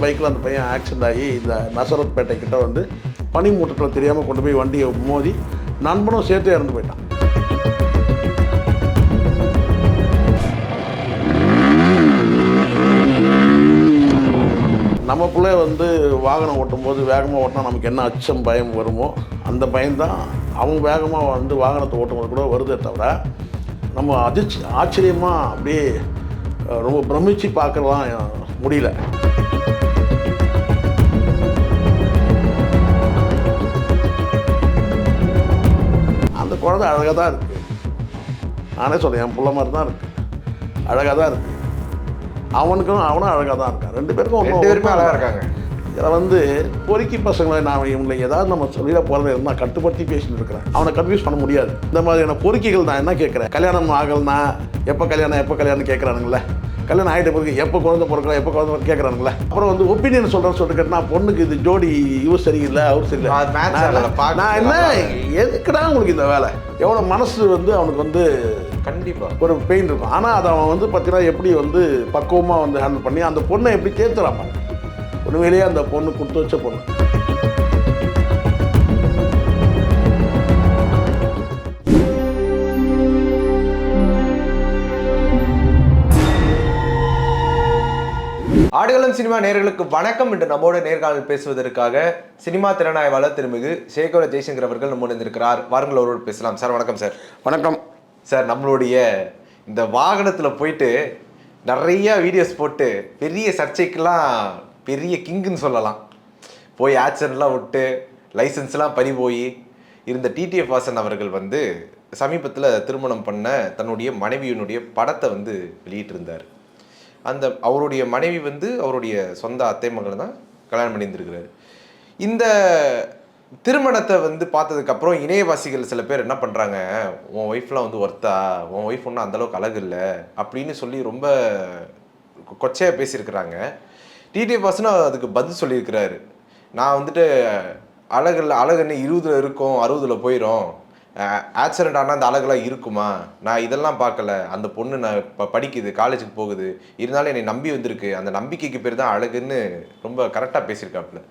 பைக்கில் அந்த பையன் ஆக்சிடென்ட் ஆகி இந்த நசரத்பேட்டை கிட்ட வந்து பனி மூட்டத்தில் தெரியாமல் கொண்டு போய் வண்டியை மோதி நண்பனும் சேர்த்து இறந்து போயிட்டான். நமக்குள்ளே வந்து வாகனம் ஓட்டும்போது வேகமாக ஓட்டினா நமக்கு என்ன அச்சம் பயம் வருமோ அந்த பயம்தான் அவங்க வேகமாக வந்து வாகனத்தை ஓட்டும்போது கூட வருதே தவிர நம்ம அதிர்ச்சி ஆச்சரியமாக அப்படியே ரொம்ப பிரமிச்சு பார்க்கலாம் முடியல. அந்த குழந்தை அழகாக தான் இருக்குது நானே சொல்கிறேன் என் புள்ள மாதிரி தான் இருக்குது அழகாக தான் இருக்குது அவனுக்கும் அவனும் அழகாக தான் இருக்கான் ரெண்டு பேருக்கும் ரெண்டு பேருமே ஒப்பம் அழகா இல்லை. இருக்காங்க இதில் வந்து பொறுக்கி பசங்களை நான் இவங்களை ஏதாவது நம்ம சொல்லிட போகிறத இருந்தால் கட்டுப்படுத்தி பேசிட்டு இருக்கிறேன். அவனை கன்ஃபியூஸ் பண்ண முடியாது. இந்த மாதிரியான பொறுக்கிகள் நான் என்ன கேட்குறேன்? கல்யாணம் ஆகலனா எப்போ கல்யாணம் எப்போ கல்யாணம் கேட்குறானுங்களே. கல்யாணம் ஆகிட்ட பிறகு எப்போ குழந்தை பிறக்கலாம் எப்போ குழந்தை கேட்குறானுங்களே அப்புறம் வந்து ஒப்பீனியன் சொல்கிறேன்னு சொல்லிட்டு பொண்ணுக்கு இது ஜோடி இவர் சரியில்லை அவர் சரியில்லை. நான் என்ன- எதுக்குடா உங்களுக்கு இந்த வேலை? எவ்வளோ மனசு வந்து அவனுக்கு வந்து கண்டிப்பா. ஒரு பெயின் இருக்கும். ஆனால் அதை அவன் வந்து பார்த்தீங்கன்னா எப்படி வந்து பக்குவமாக வந்து ஹேண்டில் பண்ணி அந்த பொண்ணை எப்படி தேர்த்துறான். உண்மையிலேயே அந்த பொண்ணு கொடுத்து வச்ச பொண்ணு? ஆடுகளம் சினிமா நேயர்களுக்கு வணக்கம் என்று நம்மோட நேர்காணல் பேசுவதற்காக சினிமா திறனாய்வாளர் திருமிகு சேகர ஜெய்சங்கர் அவர்கள் நம்மோடு இருந்திருக்கிறார் வாருங்கள் அவரோடு பேசலாம். சார் வணக்கம் சார். வணக்கம். சார் நம்மளுடைய இந்த வாகனத்தில் போயிட்டு நிறைய வீடியோஸ் போட்டு பெரிய சர்ச்சைக்கெல்லாம் பெரிய கிங்குன்னு சொல்லலாம். போய் ஆக்சிடென்ட்லாம் விட்டு லைசன்ஸ்லாம் பறி போய் இருந்த டிடிஎஃப் வாசன் அவர்கள் வந்து சமீபத்தில் திருமணம் பண்ண தன்னுடைய மனைவியினுடைய படத்தை வந்து வெளியிட்டிருந்தார். அந்த அவருடைய மனைவி வந்து அவருடைய சொந்த அத்தை மகள் தான் கல்யாணம் பண்ணியிருந்திருக்கிறாரு. இந்த திருமணத்தை வந்து பார்த்ததுக்கப்புறம் இணையவாசிகள் சில பேர் என்ன பண்ணுறாங்க உன் ஒய்ஃப்லாம் வந்து ஒர்த்தா உன் ஒய்ஃப் ஒன்றும் அந்தளவுக்கு அழகு இல்லை? அப்படின்னு சொல்லி ரொம்ப கொச்சையாக பேசியிருக்கிறாங்க. டிடி வாசனும் அதுக்கு பதில் சொல்லியிருக்கிறாரு. நான் வந்துட்டு அழகு இல்லை அழகு என்ன இருக்கும் அறுபதில் போயிடும் ஆக்சிடென்ட் ஆனால் அந்த அழகெல்லாம் இருக்குமா? நான் இதெல்லாம் பார்க்கல. அந்த பொண்ணு நான் இப்போ படிக்குது காலேஜுக்கு போகுது. இருந்தாலும் என்னை நம்பி வந்திருக்கு. அந்த நம்பிக்கைக்கு பேர் தான் அழகுன்னு ரொம்ப கரெக்டாக பேசியிருக்காப்புல.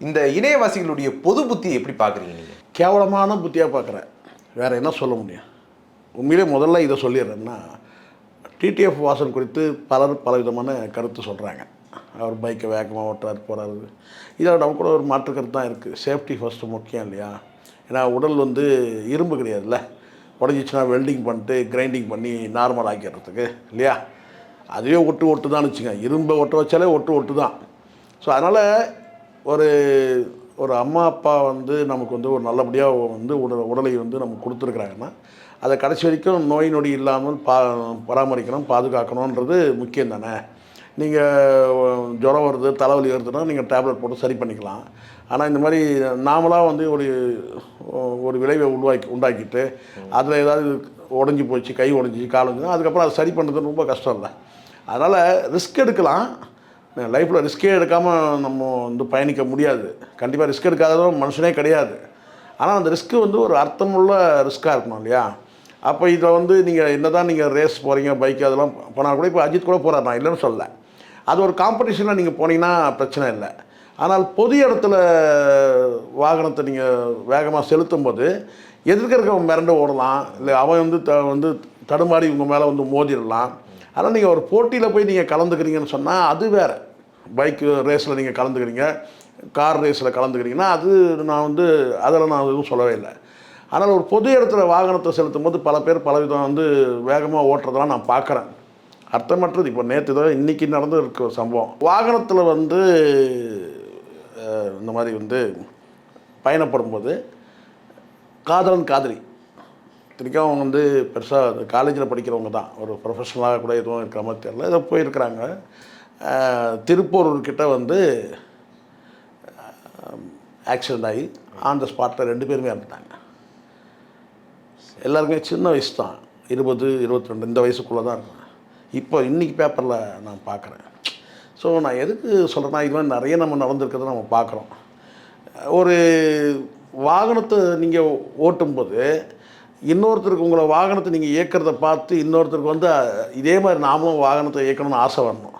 இந்த இணையவாசிகளுடைய பொது புத்தி எப்படி பார்க்குறீங்க நீங்கள் கேவலமான புத்தியாக பார்க்குறேன். வேறு என்ன சொல்ல முடியும்? உண்மையிலே முதல்ல இதை சொல்லிடுறேன்னா டிடிஎஃப் வாசன் குறித்து பலர் பலவிதமான கருத்து சொல்கிறாங்க அவர் பைக்கை வேகமாக ஓட்டுறாரு போகிறாரு இதில் நம்ம கூட ஒரு மாற்று கருத்து தான் இருக்குது சேஃப்டி ஃபஸ்ட்டு முக்கியம் இல்லையா? ஏன்னா உடல் வந்து இரும்பு கிடையாதுல்ல. உடஞ்சிச்சுன்னா வெல்டிங் பண்ணிட்டு கிரைண்டிங் பண்ணி நார்மல் ஆக்கிடுறதுக்கு இல்லையா? அதுவே ஒட்டு ஒட்டு தான் வச்சுங்க. இரும்பை ஒட்ட வச்சாலே ஒட்டு ஒட்டு தான். ஸோ அதனால் ஒரு ஒரு அம்மா அப்பா வந்து நமக்கு வந்து ஒரு நல்லபடியாக வந்து உடல் உடலை வந்து நமக்கு கொடுத்துருக்குறாங்கன்னா அதை கடைசி வரைக்கும் நோய் நொடி இல்லாமல் பா பராமரிக்கணும் பாதுகாக்கணுன்றது முக்கியம் தானே. நீங்கள் ஜுரம் வருது தலைவலி வருதுன்னா நீங்கள் டேப்லெட் போட்டு சரி பண்ணிக்கலாம். ஆனால் இந்த மாதிரி நாமளாக வந்து ஒரு ஒரு விளைவை உருவாக்கி உண்டாக்கிட்டு அதில் ஏதாவது உடஞ்சி போச்சு கை உடஞ்சி கால் உடஞ்சி அதுக்கப்புறம் அதை சரி பண்ணுறது ரொம்ப கஷ்டம் இல்லை. அதனால் ரிஸ்க் எடுக்கலாம். லைஃப்பில் ரிஸ்கே எடுக்காமல் நம்ம வந்து பயணிக்க முடியாது. கண்டிப்பாக ரிஸ்க் எடுக்காததும் மனுஷனே கிடையாது. ஆனால் அந்த ரிஸ்க்கு வந்து ஒரு அர்த்தமுள்ள ரிஸ்க்காக இருக்கணும் இல்லையா? அப்போ இதை வந்து நீங்கள் என்ன தான் நீங்கள் ரேஸ் போகிறீங்க பைக் அதெல்லாம் போனால் கூட இப்போ அஜித் கூட போகிறார் நான் இல்லைன்னு சொல்லலை. அது ஒரு காம்படிஷனில் நீங்கள் போனீங்கன்னா பிரச்சனை இல்லை. ஆனால் பொது இடத்துல வாகனத்தை நீங்கள் வேகமாக செலுத்தும் போது எதிர்க்க மிரண்டு ஓடலாம் இல்லை அவன் வந்து த வந்து தடுமாறி உங்கள் மேலே வந்து மோதிடலாம். ஆனால் நீங்கள் ஒரு போட்டியில் போய் நீங்கள் கலந்துக்கிறீங்கன்னு சொன்னால் அது வேறு. பைக் ரேஸில் நீங்கள் கலந்துக்கிறீங்க கார் ரேஸில் கலந்துக்கிறீங்கன்னா அது நான் வந்து அதில் நான் எதுவும் சொல்லவே இல்லை. ஆனால் ஒரு பொது இடத்துல வாகனத்தை செலுத்தும் போது பல பேர் பலவிதம் வந்து வேகமாக ஓட்டுறதெல்லாம் நான் பார்க்குறேன் அர்த்தமற்றது. இப்போ நேற்று தான் இன்றைக்கி நடந்து இருக்க சம்பவம். வாகனத்தில் வந்து இந்த மாதிரி வந்து பயணப்படும் போது காதலன் காதலி. இத்தனைக்கும் அவங்க வந்து பெருசாக காலேஜில் படிக்கிறவங்க தான். ஒரு ப்ரொஃபஷனலாக கூட எதுவும் இருக்கிற மாதிரி தெரியல. இதை போயிருக்கிறாங்க. திருப்பூர்கிட்ட வந்து ஆக்சிடெண்ட் ஆகி ஆன் த ஸ்பாட்டில் ரெண்டு பேருமே இறந்துட்டாங்க. எல்லாருக்குமே சின்ன வயசு தான். இருபது இருபத்தி ரெண்டு இந்த வயசுக்குள்ளே தான் இருக்கும் இப்போ இன்றைக்கி பேப்பரில் நான் பார்க்குறேன். ஸோ நான் எதுக்கு சொல்கிறேன்னா இது மாதிரி நிறைய நம்ம நடந்திருக்கிறத நம்ம பார்க்குறோம். ஒரு வாகனத்தை நீங்கள் ஓட்டும்போது இன்னொருத்தருக்கு உங்களை வாகனத்தை நீங்கள் இயக்கிறத பார்த்து இன்னொருத்தருக்கு வந்து இதே மாதிரி நாமளும் வாகனத்தை இயக்கணும்னு ஆசை வரணும்.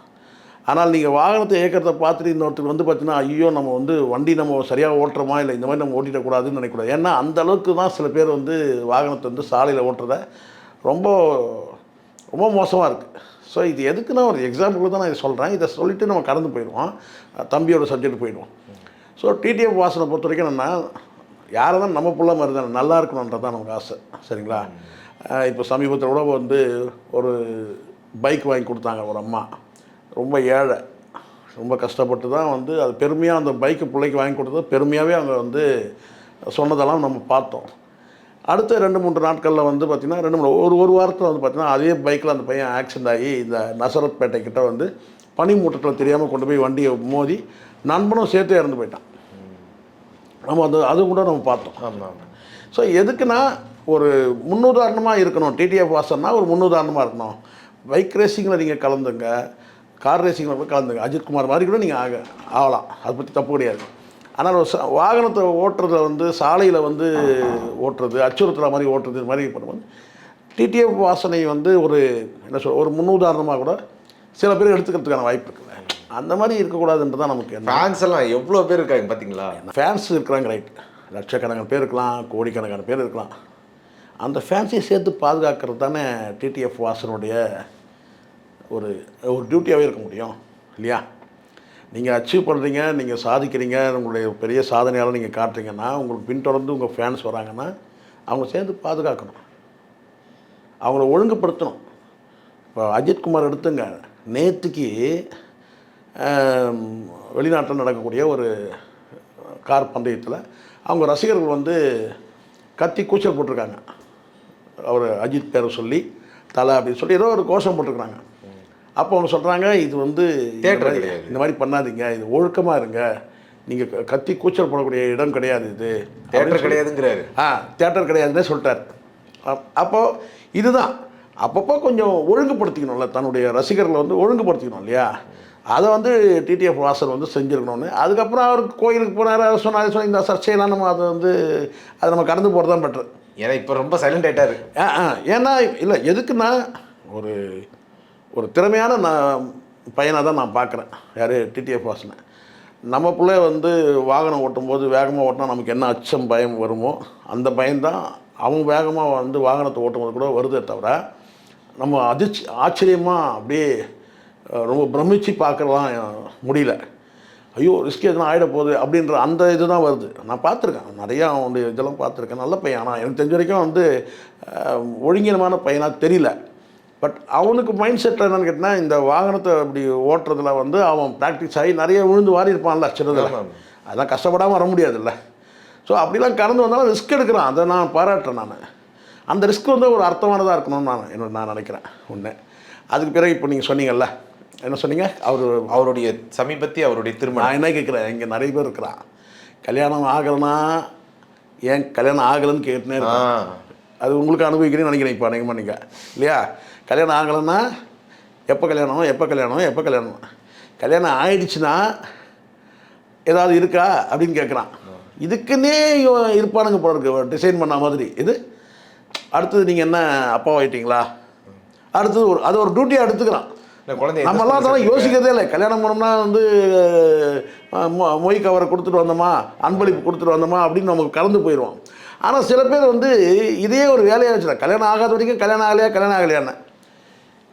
ஆனால் நீங்கள் வாகனத்தை இயக்கிறத பார்த்துட்டு இன்னொருத்தர் வந்து பார்த்தீங்கன்னா ஐயோ நம்ம வந்து வண்டி நம்ம சரியாக ஓட்டுறோமா? இல்லை இந்த மாதிரி நம்ம ஓட்டிடக்கூடாதுன்னு நினைக்கக்கூடாது. ஏன்னா அந்த அளவுக்கு தான் சில பேர் வந்து வாகனத்தை வந்து சாலையில் ஓட்டுறத ரொம்ப ரொம்ப மோசமாக இருக்குது ஸோ இது எதுக்குன்னா ஒரு எக்ஸாம்பிள் தான் நான் இதை சொல்கிறேன் இதை சொல்லிவிட்டு நம்ம கடந்து போயிடுவோம். தம்பியோட சப்ஜெக்ட் போயிடுவோம். ஸோ டிடிஎஃப் வாசனை பொறுத்த வரைக்கும் என்னென்னா யாரை தான் நம்ம பிள்ளை மாதிரி தான் நல்லா இருக்கணுன்றது தான் நமக்கு ஆசை. சரிங்களா? இப்போ சமீபத்தில் கூட வந்து ஒரு பைக் வாங்கி கொடுத்தாங்க ஒரு அம்மா. ரொம்ப ஏழை. ரொம்ப கஷ்டப்பட்டு தான் வந்து அது பெருமையாக அந்த பைக்கு பிள்ளைக்கு வாங்கி கொடுத்தது. பெருமையாகவே அவங்க வந்து சொன்னதெல்லாம் நம்ம பார்த்தோம். அடுத்த ரெண்டு மூன்று நாட்களில் வந்து பார்த்திங்கன்னா ரெண்டு மூணு ஒரு ஒரு வாரத்தில் வந்து பார்த்திங்கன்னா அதே பைக்கில் அந்த பையன் ஆக்சிடென்ட் ஆகி இந்த நசரத்பேட்டை கிட்ட வந்து பனிமூட்டத்தில் தெரியாமல் கொண்டு போய் வண்டியை மோதி நண்பனும் சேர்த்து இறந்து போயிட்டான். நம்ம அது அது கூட நம்ம பார்த்தோம். ஆமாம் ஸோ எதுக்குன்னா ஒரு முன்னுதாரணமாக இருக்கணும். டிடிஎஃப் வாசன்னா ஒரு முன்னுதாரணமாக இருக்கணும். பைக் ரேசிங்கில் நீங்கள் கலந்துங்க. கார் ரேசிங்கில் போய் கலந்துங்க. அஜித் குமார் மாதிரி கூட நீங்கள் ஆக ஆகலாம். அதை பற்றி தப்பு கிடையாது. ஆனால் வாகனத்தை ஓட்டுறதுல வந்து சாலையில் வந்து ஓட்டுறது அச்சுறுத்துற மாதிரி ஓட்டுறது இது மாதிரி பண்ணும்போது டிடிஎஃப் வாசனை வந்து ஒரு என்ன சொல் ஒரு முன்னுதாரணமாக கூட சில பேர் எடுத்துக்கிறதுக்கான வாய்ப்பு இருக்குல்ல அந்த மாதிரி இருக்கக்கூடாதுன்றது தான் நமக்கு ஃபேன்ஸ் எல்லாம் எவ்வளோ பேர் இருக்காங்க பார்த்தீங்களா? ஃபேன்ஸ் இருக்கிறாங்க ரைட் லட்சக்கணக்கான பேர் இருக்கலாம் கோடிக்கணக்கான பேர் இருக்கலாம். அந்த ஃபேன்ஸையும் சேர்த்து பாதுகாக்கிறது தானே டிடிஎஃப் வாசனுடைய ஒரு ஒரு டியூட்டியாகவே இருக்க முடியும் இல்லையா? நீங்கள் அச்சீவ் பண்ணுறீங்க நீங்கள் சாதிக்கிறீங்க உங்களுடைய பெரிய சாதனையால் நீங்கள் காட்டுறீங்கன்னா உங்களுக்கு பின்தொடர்ந்து உங்கள் ஃபேன்ஸ் வராங்கன்னா அவங்க சேர்ந்து பாதுகாக்கணும். அவங்கள ஒழுங்குபடுத்தணும். இப்போ அஜித்குமார் எடுத்துங்க. நேற்றுக்கு வெளிநாட்டில் நடக்கக்கூடிய ஒரு கார் பந்தயத்தில் அவங்க ரசிகர்கள் வந்து கத்தி கூச்சல் போட்டிருக்காங்க. அவர் அஜித் பேரை சொல்லி தலை அப்படின்னு சொல்லி ஏதோ ஒரு கோஷம் போட்டிருக்கிறாங்க. அப்போ அவங்க சொல்கிறாங்க இது வந்து கிடையாது. இந்த மாதிரி பண்ணாதீங்க இது ஒழுக்கமாக இருங்க. நீங்கள் கத்தி கூச்சல் போடக்கூடிய இடம் கிடையாது இது. தேட்டர் கிடையாதுங்கிறாரு. ஆ தியேட்டர் கிடையாதுன்னே சொல்லிட்டார். அப்- அப்போ இதுதான். அப்பப்போ கொஞ்சம் ஒழுங்குபடுத்திக்கணும்ல தன்னுடைய ரசிகர்களை வந்து ஒழுங்குபடுத்திக்கணும் இல்லையா? அதை வந்து டிடிஎஃப் வாசல் வந்து செஞ்சுருக்கணும்னு. அதுக்கப்புறம் அவர் கோயிலுக்கு போனார் அதை சொன்னார் சொன்ன இந்த சர்ச்சையெல்லாம் நம்ம அதை வந்து அதை நம்ம கடந்து போகிறது தான் பெட்ரு ஏன்னா இப்போ ரொம்ப சைலண்ட் ஆயிட்டாரு. ஆ ஆ. ஏன்னா இல்லை எதுக்குன்னா ஒரு ஒரு திறமையான நான் பையனாக தான் நான் பார்க்குறேன். யார்? டிடிஎஃப் வாசனை. நம்ம பிள்ளை வந்து வாகனம் ஓட்டும்போது வேகமாக ஓட்டினா நமக்கு என்ன அச்சம் பயம் வருமோ அந்த பயம்தான் அவன் வேகமாக வந்து வாகனத்தை ஓட்டும்போது கூட வருதே தவிர நம்ம அதிர்ச்சி ஆச்சரியமாக அப்படியே ரொம்ப பிரமிச்சு பார்க்கலாம் முடியல. ஐயோ ரிஸ்க் எதுனா ஆகிட போகுது அப்படின்ற அந்த இது தான் வருது. நான் பார்த்துருக்கேன். நிறையா அவனுடைய இதெல்லாம் பார்த்துருக்கேன். நல்ல பையன். ஆனால் எனக்கு தெரிஞ்ச வரைக்கும் வந்து ஒழுங்கினமான பையனாக தெரியல. பட் அவனுக்கு மைண்ட் செட் என்னன்னு கேட்டால் இந்த வாகனத்தை அப்படி ஓட்டுறதுல வந்து அவன் ப்ராக்டிஸ் ஆகி நிறைய விழுந்து வாரி இருப்பான்ல சின்னதில். அதான் கஷ்டப்படாமல் வர முடியாதுல்ல. ஸோ அப்படிலாம் கடந்து வந்தாலும் ரிஸ்க் எடுக்கிறான். அதை நான் பாராட்டுறேன் நான். அந்த ரிஸ்க் வந்து ஒரு அர்த்தமானதாக இருக்கணும்னு நான் என்னோட நான் நினைக்கிறேன் ஒன்று அதுக்கு பிறகு இப்போ நீங்கள் சொன்னீங்கல்ல என்ன சொன்னீங்க? அவர் அவருடைய சமீபத்திய அவருடைய திருமணம். நான் என்ன கேட்குறேன்? இங்கே நிறைய பேர் இருக்கிறான். கல்யாணம் ஆகலைன்னா ஏன் கல்யாணம் ஆகலைன்னு கேட்டுனே அது உங்களுக்கு அனுபவிக்கிறேன்னு நினைக்கிறேன் இப்போ நீங்கள் நீங்கள் இல்லையா? கல்யாணம் ஆகலைன்னா எப்போ கல்யாணம் எப்போ கல்யாணம் எப்போ கல்யாணம்? கல்யாணம் ஆயிடுச்சுன்னா ஏதாவது இருக்கா அப்படின்னு கேட்குறான் இதுக்குன்னே இருப்பானுங்க போல இருக்கு டிசைன் பண்ண மாதிரி. இது அடுத்தது நீங்கள் என்ன அப்பாவாயிட்டீங்களா அடுத்தது ஒரு அது ஒரு டியூட்டியாக எடுத்துக்கிறான். நம்மலாம் அதெல்லாம் யோசிக்கிறதே இல்லை. கல்யாணம் பண்ணோம்னா வந்து மொய் கவரை கொடுத்துட்டு வந்தோமா? அன்பளிப்பு கொடுத்துட்டு வந்தோமா? அப்படின்னு நமக்கு கலந்து போயிடுவோம் ஆனால் சில பேர் வந்து இதே ஒரு வேலையாக வச்சுருக்காங்க கல்யாணம் ஆகாத வரைக்கும் கல்யாணம் ஆகலையா கல்யாணம் ஆகலையான்னு.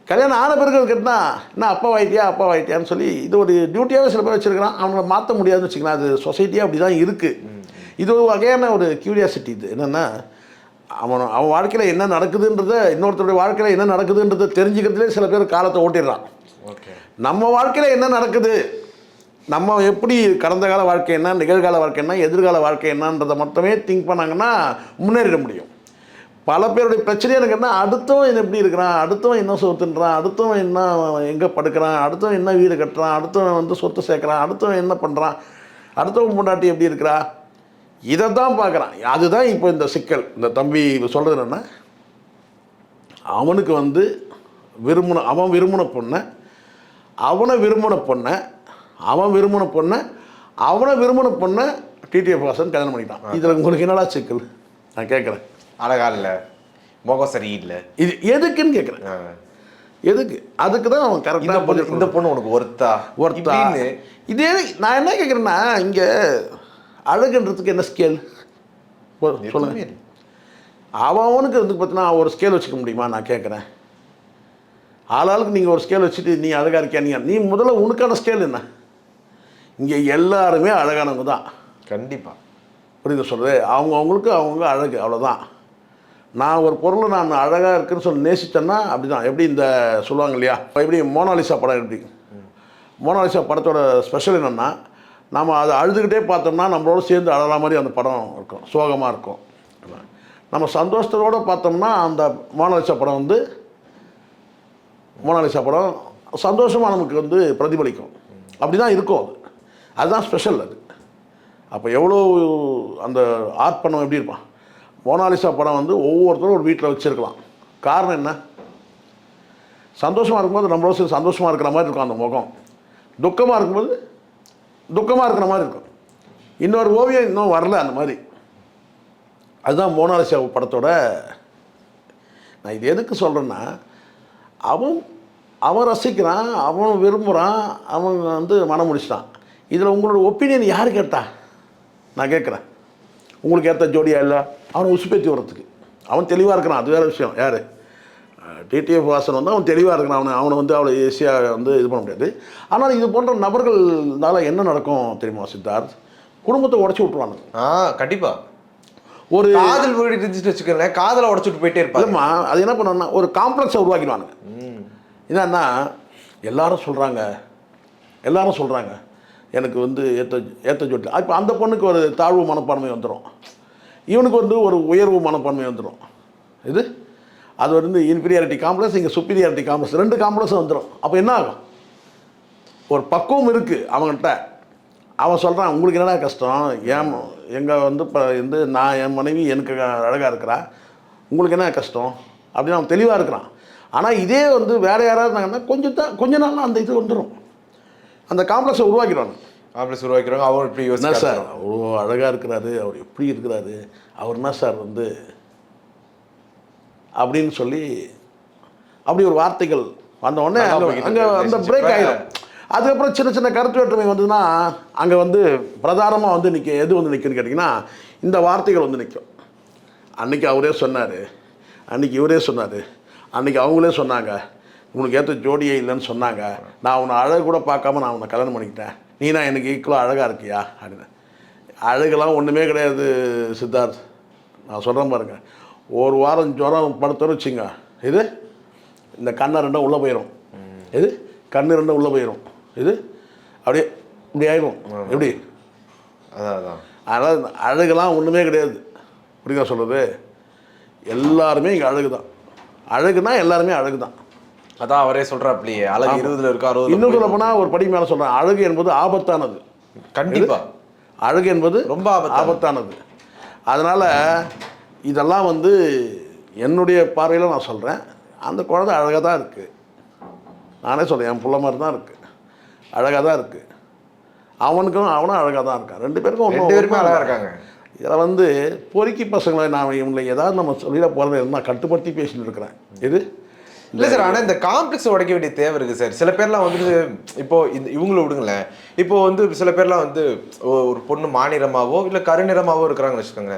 கல்யாணம் ஆன பிறகு கேட்டா என்ன அப்பா ஆயிட்டியா அப்பா ஆயிட்டியான்னு சொல்லி இது ஒரு டியூட்டியாகவே சில பேர் வச்சுருக்கிறான். அவங்கள மாற்ற முடியாதுன்னு வச்சுக்கலாம் அது சொசைட்டியாக அப்படி தான் இருக்குது இது ஒரு வகையான ஒரு கியூரியாசிட்டி இது. என்னென்னா அவன் அவன் வாழ்க்கையில் என்ன நடக்குதுன்றத இன்னொருத்தருடைய வாழ்க்கையில் என்ன நடக்குதுன்றதை தெரிஞ்சுக்கிறதுலே சில பேர் காலத்தை ஓட்டிடுறான். நம்ம வாழ்க்கையில் என்ன நடக்குது? நம்ம எப்படி கடந்த கால வாழ்க்கை என்ன நிகழ்கால வாழ்க்கை என்ன எதிர்கால வாழ்க்கை என்னன்றதை மட்டுமே திங்க் பண்ணாங்கன்னா முன்னேறிட முடியும். பல பேருடைய பிரச்சனை எனக்கு என்ன அடுத்தவன் என்ன எப்படி இருக்கிறான் அடுத்தவன் என்ன சொத்துன்றான் அடுத்தவன் என்ன எங்கே படுக்கிறான் அடுத்தவன் என்ன வீடு கட்டுறான் அடுத்தவன் வந்து சொத்து சேர்க்குறான் அடுத்தவன் என்ன பண்ணுறான் அடுத்தவன் பொண்டாட்டி எப்படி இருக்கிறா? இதை தான் பார்க்குறான். அதுதான் இப்போ இந்த சிக்கல். இந்த தம்பி சொல்கிறது என்னென்னா அவனுக்கு வந்து விரும்பின அவன் விரும்பின பொண்ணை அவனை விரும்பின பொண்ணை அவன் விரும்பின பொண்ணை அவனை விரும்பின பொண்ணை டிடிஎஃப் வாசன் கல்யாணம் பண்ணிட்டான். இதில் உங்களுக்கு என்னடா சிக்கல்? நான் கேட்குறேன். அழகா இல்ல முகம் சரியில்லை. இது எதுக்குன்னு கேட்குறேன். எதுக்கு? அதுக்கு தான் அவன் இந்த கரெக்டாக பொண்ணு இந்த பொண்ணு உனக்கு ஒருத்தா ஒருத்தா இப்படின்னு இதே நான் என்ன கேட்குறேன்னா இங்கே அழகுன்றதுக்கு என்ன ஸ்கேல் சொல்லுங்க. அவன் அவனுக்கு வந்து பார்த்தீங்கன்னா ஒரு ஸ்கேல் வச்சுக்க முடியுமா? நான் கேட்குறேன் ஆளாளுக்கு நீங்கள் ஒரு ஸ்கேல் வச்சுட்டு நீ அழகாக இருக்கியா நீ நீ முதல்ல உனக்கான ஸ்கேல் என்ன? இங்கே எல்லாருமே அழகானவங்க தான். கண்டிப்பா. புரியுது சொல்கிறது அவங்க அவங்களுக்கு அவங்க அழகு அவ்வளோதான் நான் ஒரு பொருளை நான் அழகாக இருக்குன்னு சொல்லி நேசித்தேன்னா அப்படி தான் எப்படி இந்த சொல்லுவாங்க இல்லையா? இப்ப எப்படி மோனாலிசா படம் எப்படி? மோனாலிசா படத்தோட ஸ்பெஷல் என்னென்னா நம்ம அதை அழுதுகிட்டே பார்த்தோம்னா நம்மளோட சேர்ந்து அழகா மாதிரி அந்த படம் இருக்கும். சோகமாக இருக்கும். நம்ம சந்தோஷத்தோடு பார்த்தோம்னா அந்த மோனாலிசா படம் வந்து மோனாலிசா படம் சந்தோஷமாக நமக்கு வந்து பிரதிபலிக்கும். அப்படி தான் இருக்கும் அது. அதுதான் ஸ்பெஷல் அது. அப்போ எவ்வளோ அந்த ஆர்ட் பண்ணவன் எப்படி இருப்பான்? மோனாலிசா படம் வந்து ஒவ்வொருத்தரும் ஒரு வீட்டில் வச்சுருக்கலாம். காரணம் என்ன? சந்தோஷமாக இருக்கும்போது நம்மளோட சேர்ந்து சந்தோஷமாக இருக்கிற மாதிரி இருக்கும் அந்த முகம். துக்கமாக இருக்கும்போது துக்கமாக இருக்கிற மாதிரி இருக்கும். இன்னொரு ஓவியம் இன்னும் வரல அந்த மாதிரி. அதுதான் மோனாலிசா படத்தோட நான் இது எதுக்கு சொல்கிறேன்னா அவன் அவன் ரசிக்கிறான் அவன் விரும்புகிறான் அவன் வந்து மனம் முடிச்சிட்டான். இதில் உங்களோட ஒப்பீனியன் யார் கேட்டா? நான் கேட்குறேன். உங்களுக்கு ஏற்ற ஜோடியா இல்லை? அவனை உசுப்பேத்தி வர்றதுக்கு. அவன் தெளிவாக இருக்கிறான். அது வேறு விஷயம். யார்? டிடிஎஃப் வாசன் வந்து அவன் தெளிவாக இருக்கிறான். அவனை அவனை வந்து அவ்வளோ ஈஸியாக வந்து இது பண்ண முடியாது. ஆனால் இது போன்ற நபர்கள்னால என்ன நடக்கும் தெரியுமா சித்தார்த்? குடும்பத்தை உடச்சி விட்ருவானுங்க ஆ கண்டிப்பா. ஒரு காதல் வீடு இருந்துச்சுட்டு வச்சுக்கோங்களேன் காதலை உடச்சுட்டு போயிட்டே இருப்பாங்க. இல்லைம்மா அது என்ன பண்ணணும்னா ஒரு காம்ப்ளெக்ஸை உருவாக்கிடுவானுங்க. என்னன்னா எல்லாரும் சொல்கிறாங்க எல்லாரும் சொல்கிறாங்க எனக்கு வந்து ஏற்ற ஏற்ற ஜோடி இப்போ அந்த பொண்ணுக்கு ஒரு தாழ்வு மனப்பான்மை வந்துடும் இவனுக்கு வந்து ஒரு உயர்வு மனப்பான்மை வந்துடும் இது? அது வந்து இன்ஃபீரியாரிட்டி காம்ப்ளெக்ஸ் இங்கே சுப்பீரியாரிட்டி காம்ப்ளெக்ஸ் ரெண்டு காம்ப்ளெக்ஸும் வந்துடும் அப்போ என்ன ஆகும்? ஒரு பக்குவம் இருக்குது அவன்கிட்ட. அவன் சொல்கிறான் உங்களுக்கு என்னடா கஷ்டம்? ஏன் எங்கள் வந்து இப்போ வந்து நான் என் மனைவி எனக்கு அழகாக இருக்கிறா. உங்களுக்கு என்ன கஷ்டம்? அப்படின்னு அவன் தெளிவாக இருக்கிறான். ஆனால் இதே வந்து வேறு யாராவது இருந்தாங்கன்னா கொஞ்சம் தான் கொஞ்ச நாள்ல அந்த இது வந்துடும் அந்த காம்ப்ளெக்ஸை உருவாக்கிடுவாங்க. ஆம்பளை உருவாக்கிறவங்க அவர் இப்படி என்ன யோசிச்சு சார் அவ்வளோ அழகாக இருக்கிறாரு. அவர் எப்படி இருக்கிறாரு? அவர் என்ன சார் வந்து? அப்படின்னு சொல்லி அப்படி ஒரு வார்த்தைகள் வந்த உடனே நல்லா அங்கே அந்த. பிரேக் ஆகிடும் அதுக்கப்புறம் சின்ன சின்ன கருத்து வேற்றுமை வந்ததுன்னா அங்கே வந்து பிரதானமாக வந்து நிற்க எது வந்து நிற்குன்னு கேட்டிங்கன்னா இந்த வார்த்தைகள் வந்து நிற்கும் அன்னைக்கு அவரே சொன்னார். அன்னைக்கு இவரே சொன்னார். அன்னைக்கு அவங்களே சொன்னாங்க. உனக்கு ஏற்ற ஜோடியே இல்லைன்னு சொன்னாங்க. நான் உன்னை அழகு கூட பார்க்காம நான் உன்னை கல்யாணம் பண்ணிக்கிட்டேன். நீ நான் எனக்கு ஈக்குவலாக அழகாக இருக்கியா? அப்படின்னு. அழகெல்லாம் ஒன்றுமே கிடையாது சித்தார்த். நான் சொல்கிறேன் பாருங்க. ஒரு வாரம் ஜுரம் படுத்தோன்னு வச்சுங்க. இது இந்த கண்ணை ரெண்டும் உள்ளே போயிடும் இது கண்ணு ரெண்டும் உள்ளே போயிடும் இது அப்படியே இப்படி ஆயிடும் எப்படி? அதான் அதான். அதனால் அழகுலாம் ஒன்றுமே கிடையாது. புரியுதா சொல்கிறது எல்லாருமே இங்கே அழகு தான் அழகுனா எல்லாருமே அழகு தான் அதான் அவரே சொல்றாப்லையே அழகு இருபதுல இருக்கா அறுபதுல இன்னும் சொல்ல. போனால் ஒரு படி மேலே சொல்கிறேன் அழகு என்பது ஆபத்தானது. கண்டிப்பா. அழகு என்பது ரொம்ப ஆபத்தானது. அதனால் இதெல்லாம் வந்து என்னுடைய பார்வையில் நான் சொல்கிறேன் அந்த குழந்தை அழகாக தான் இருக்குது நானே சொல்கிறேன் என் புள்ள மாதிரி தான் இருக்குது அழகாக தான் இருக்குது அவனுக்கும் அவனும் அழகாக தான் இருக்கான். ரெண்டு பேருக்கும் ரெண்டு பேருமே ஒண்ணும் அழகா இல்ல. இருக்காங்க. இதில் வந்து பொறுக்கி பசங்களை நான் இவங்களை ஏதாவது நம்ம சொல்லிட போகிறத இருந்தால் கட்டுப்படுத்தி பேசிட்டு இருக்கிறேன். இது இல்ல சார் ஆனா இந்த காம்ப்ளெக்ஸ் உடைக்க வேண்டிய தேவை இருக்கு சார். சில பேர்லாம் வந்துட்டு இப்போ இந்த இவங்கள விடுங்களேன். இப்போ வந்து சில பேர்லாம் வந்து ஒரு பொண்ணு மாநிறமாவோ இல்ல கருநிறமாவோ இருக்கிறாங்கன்னு வச்சுக்கோங்க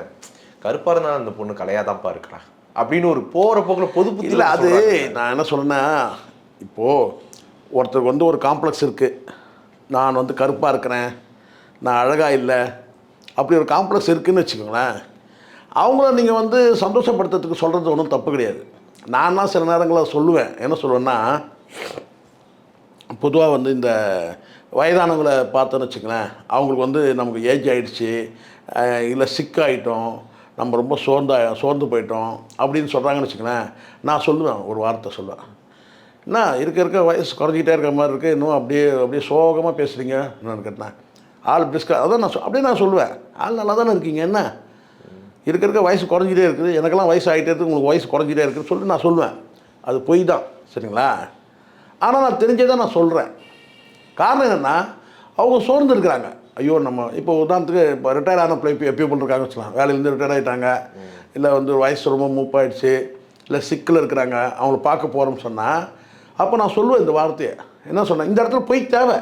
கருப்பா இருந்தா அந்த பொண்ணு கலையாதான்ப்பா இருக்கிறா. அப்படின்னு ஒரு போற போக்குல பொது இல்லை அது. நான் என்ன சொல்றேன்னா இப்போது ஒருத்தருக்கு வந்து ஒரு காம்ப்ளெக்ஸ் இருக்குது நான் வந்து கருப்பாக இருக்கிறேன். நான் அழகாக இல்லை. அப்படி ஒரு காம்ப்ளெக்ஸ் இருக்குன்னு வச்சுக்கோங்களேன். அவங்கள நீங்கள் வந்து சந்தோஷப்படுத்துறதுக்கு சொல்கிறது ஒன்றும் தப்பு கிடையாது. நான் தான் சில நேரங்களில் சொல்லுவேன். என்ன சொல்லுவேன்னா பொதுவாக வந்து இந்த வயதானவங்களை பார்த்தோன்னு வச்சுங்களேன் அவங்களுக்கு வந்து நமக்கு ஏஜ் ஆகிடுச்சி இல்லை சிக் ஆகிட்டோம் நம்ம ரொம்ப சோர்ந்தா சோர்ந்து போயிட்டோம் அப்படின்னு சொல்கிறாங்கன்னு வச்சுங்களேன் நான் சொல்லுவேன் ஒரு வார்த்தை சொல்லுவேன். என்ன இருக்க இருக்க வயசு குறைஞ்சிக்கிட்டே இருக்க மாதிரி இருக்குது இன்னும் அப்படியே அப்படியே சோகமாக பேசுகிறீங்க என்னன்னு கேட்டேன். ஆள் பிரிஸ்கா அதான் நான் சொ- அப்படியே நான் சொல்லுவேன். ஆள் நல்லா தானே இருக்கீங்க என்ன? இருக்க இருக்க வயசு குறைஞ்சிட்டே இருக்குது. எனக்கெல்லாம் வயசு ஆகிட்டே இருக்குது. உங்களுக்கு வயசு குறைஞ்சிட்டே இருக்குன்னு சொல்லிட்டு நான் சொல்லுவேன். அது பொய் தான். சரிங்களா? ஆனால் நான் தெரிஞ்சதை நான் சொல்கிறேன் காரணம் என்னென்னா அவங்க சோர்ந்துருக்குறாங்க. ஐயோ நம்ம இப்போ உதாரணத்துக்கு இப்போ ரிட்டையர் ஆன பிள்ளை பீப்புள் இருக்காங்க வச்சுக்கலாம். வேலையிலேருந்து ரிட்டையர் ஆகிட்டாங்க இல்லை வந்து வயசு ரொம்ப மூப்பாயிடுச்சு. இல்லை சிக்கில் இருக்கிறாங்க. அவங்கள பார்க்க போகிறோம்னு சொன்னால் அப்போ நான் சொல்லுவேன் இந்த வார்த்தையை. என்ன சொன்னேன்? இந்த இடத்துல பொய் தேவை.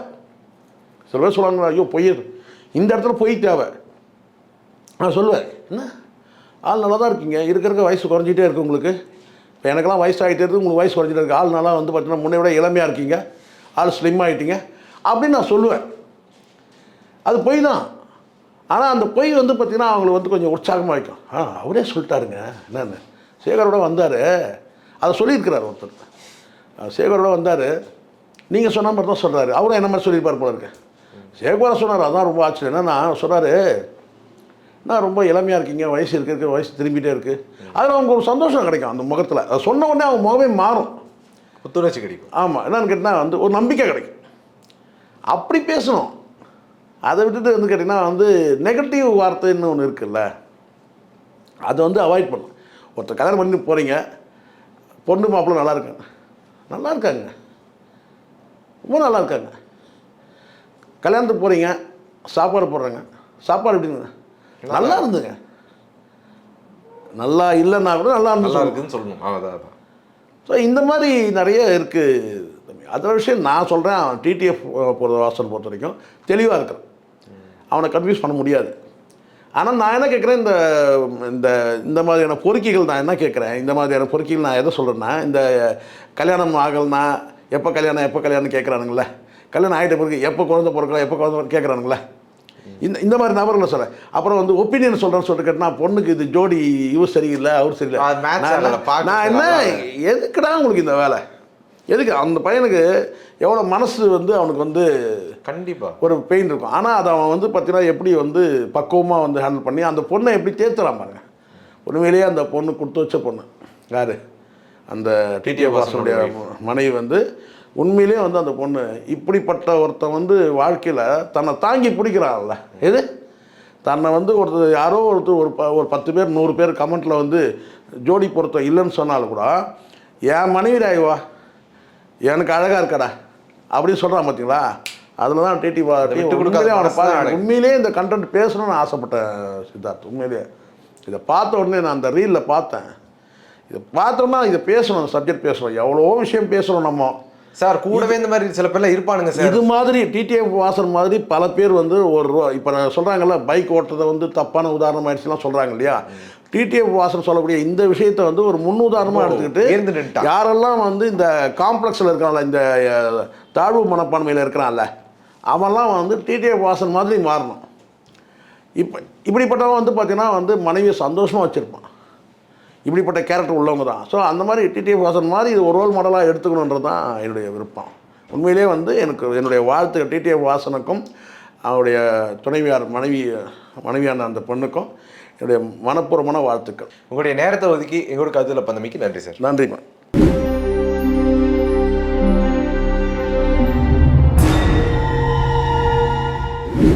சில பேர் சொல்லுவாங்க ஐயோ பொய் இந்த இடத்துல பொய் தேவை. நான் சொல்லுவேன் என்ன? ஆள் நல்லா தான் இருக்கீங்க. இருக்க இருக்க வயசு குறைஞ்சிட்டே இருக்குது உங்களுக்கு. இப்போ எனக்கெல்லாம் வயசு ஆகிட்டே இருக்குது உங்களுக்கு வயசு குறைஞ்சிட்டே இருக்குது ஆள் நல்லா வந்து பார்த்தீங்கன்னா முன்னே விட இளமையாக இருக்கீங்க. ஆள் ஸ்லிம் ஆகிட்டீங்க அப்படின்னு நான் சொல்லுவேன். அது பொய் தான். ஆனால் அந்த பொய் வந்து பார்த்திங்கன்னா அவங்களுக்கு வந்து கொஞ்சம் உற்சாகமாக வைக்கும். ஆ அவரே சொல்லிட்டாருங்க. என்னென்னு சேகரோட வந்தார். அதை சொல்லியிருக்கிறார் ஒருத்தர். சேகரோட வந்தார். நீங்கள் சொன்ன மாதிரி தான் சொல்கிறாரு அவரும் என்ன மாதிரி சொல்லியிருப்பார் போல இருக்கு. சேகோரா சொன்னார். அதான் ரொம்ப ஆச்சரியம். என்னன்னா சொல்கிறாரு நான் ரொம்ப இளமையாக இருக்கீங்க வயசு இருக்க இருக்க வயசு திரும்பிட்டே இருக்குது அதில் அவங்க ஒரு சந்தோஷம் கிடைக்கும் அந்த முகத்தில். அதை சொன்ன உடனே அவங்க முகமே மாறும். புத்துணர்ச்சி கிடைக்கும். ஆமாம் என்னன்னு கேட்டால் வந்து ஒரு நம்பிக்கை கிடைக்கும். அப்படி பேசணும். அதை விட்டுட்டு வந்து கேட்டிங்கன்னா வந்து நெகட்டிவ் வார்த்தைன்னு ஒன்று இருக்குல்ல அதை வந்து அவாய்ட் பண்ணணும். ஒருத்தர் கல்யாணம் பண்ணி போகிறீங்க பொண்ணு மாப்பிள்ளை நல்லா இருக்காங்க. நல்லா இருக்காங்க. ரொம்ப நல்லா இருக்காங்க. கல்யாணத்துக்கு போகிறீங்க சாப்பாடு போடுறாங்க. சாப்பாடு எப்படிங்க நல்லா இருந்துங்க நல்லா இல்லைன்னா கூட நல்லா நல்லா இருக்குன்னு சொல்லணும் அதான் அதான் ஸோ இந்த மாதிரி நிறைய இருக்குது அதோட விஷயம் நான் சொல்கிறேன் டிடிஎஃப் பொறுத்த வாசல் பொறுத்த வரைக்கும் தெளிவாக இருக்கிறான் அவனை கன்ஃபியூஸ் பண்ண முடியாது. ஆனால் நான் என்ன கேட்குறேன் இந்த இந்த இந்த மாதிரியான பொறுக்கிகள் நான் என்ன கேட்குறேன் இந்த மாதிரியான பொறுக்கிகள் நான் எதை சொல்கிறேன்னா இந்த கல்யாணம் ஆகலைன்னா எப்போ கல்யாணம் எப்போ கல்யாணம் கேட்குறானுங்களே கல்யாணம் ஆகிட்ட பிறகு எப்போ குழந்தை பிறக்கலாம் எப்போ குழந்தை கேட்குறானுங்களே இந்த இந்த மாதிரி நபர்களை சொல்கிறேன் அப்புறம் வந்து ஒப்பீனியன் சொல்கிறேன்னு சொல்லிட்டு கேட்டா பொண்ணுக்கு இது ஜோடி இவர் சரியில்லை அவர் சரியில்லை. நான் என்ன-. எதுக்குடா உங்களுக்கு இந்த வேலை? எதுக்கு? அந்த பையனுக்கு எவ்வளோ மனசு வந்து அவனுக்கு வந்து கண்டிப்பா. ஒரு பெயின் இருக்கும். ஆனால் அதை அவன் வந்து பார்த்தீங்கன்னா எப்படி வந்து பக்குவமாக வந்து ஹேண்டில் பண்ணி அந்த பொண்ணை எப்படி தேர்த்துறான் பாருங்க. உண்மையிலேயே அந்த பொண்ணு கொடுத்து வச்ச பொண்ணு. யார்? அந்த டிடிஎஃப் வாசனுடைய மனைவி வந்து உண்மையிலேயே வந்து அந்த பொண்ணு இப்படிப்பட்ட ஒருத்தன் வந்து வாழ்க்கையில் தன்னை தாங்கி பிடிக்கிறான்ல எது? தன்னை வந்து ஒருத்தர் யாரோ ஒருத்தர் ஒரு ப ஒரு பத்து பேர் நூறு பேர் கமெண்ட்டில் வந்து ஜோடி பொருத்தம் இல்லைன்னு சொன்னாலும் கூட என் மனைவி ஆய்வா எனக்கு அழகாக இருக்கடா அப்படின்னு சொல்கிறான் பார்த்தீங்களா அதில் தான் டிடி உண்மையிலேயே அவனை மனசு தான் பா- அழகு. உண்மையிலேயே இந்த கண்டென்ட் பேசணும்னு ஆசைப்பட்டேன் சித்தார்த் உண்மையிலேயே இதை பார்த்த உடனே நான் அந்த ரீலில் பார்த்தேன். இதை பார்த்தோம்னா இதை பேசணும் சப்ஜெக்ட் பேசணும். எவ்வளோ விஷயம் பேசுகிறோம் நம்ம. சார் கூடவே இந்த மாதிரி சில பேர்லாம் இருப்பானுங்க சார். இது மாதிரி டிடிஎஃப் வாசன் மாதிரி பல பேர் வந்து ஒரு இப்போ சொல்கிறாங்கல்ல பைக் ஓட்டுறதை வந்து தப்பான உதாரணம் ஆயிடுச்சுலாம் சொல்கிறாங்க இல்லையா? டிடிஎஃப் வாசன் சொல்லக்கூடிய இந்த விஷயத்தை வந்து ஒரு முன் உதாரணமாக உயர்ந்து எடுத்துக்கிட்டு. யாரெல்லாம் வந்து இந்த காம்ப்ளெக்ஸில் இருக்கிறான்ல இந்த தாழ்வு மனப்பான்மையில் இருக்கிறான்ல அவன்லாம் வந்து டிடிஎஃப் வாசன் மாதிரி மாறணும். இப்போ இப்படிப்பட்டவன் வந்து பார்த்தீங்கன்னா வந்து மனைவியை சந்தோஷமாக வச்சுருப்பான். இப்படிப்பட்ட கேரக்டர் உள்ளவங்க தான். ஸோ அந்த மாதிரி டிடிஎஃப் வாசன் மாதிரி இது ஒரு ரோல் மாடலாக எடுத்துக்கணுன்றது தான் என்னுடைய விருப்பம். உண்மையிலே வந்து எனக்கு என்னுடைய வாழ்த்து டிடிஎஃப் வாசனுக்கும் அவருடைய துணைவியார் மனைவி மனைவியான அந்த பொண்ணுக்கும் என்னுடைய மனப்பூர்வமான வாழ்த்துக்கள். உங்களுடைய நேரத்தை ஒதுக்கி எங்களோட கருத்துல பந்தமிக்கு நன்றி சார். நன்றிம்மா.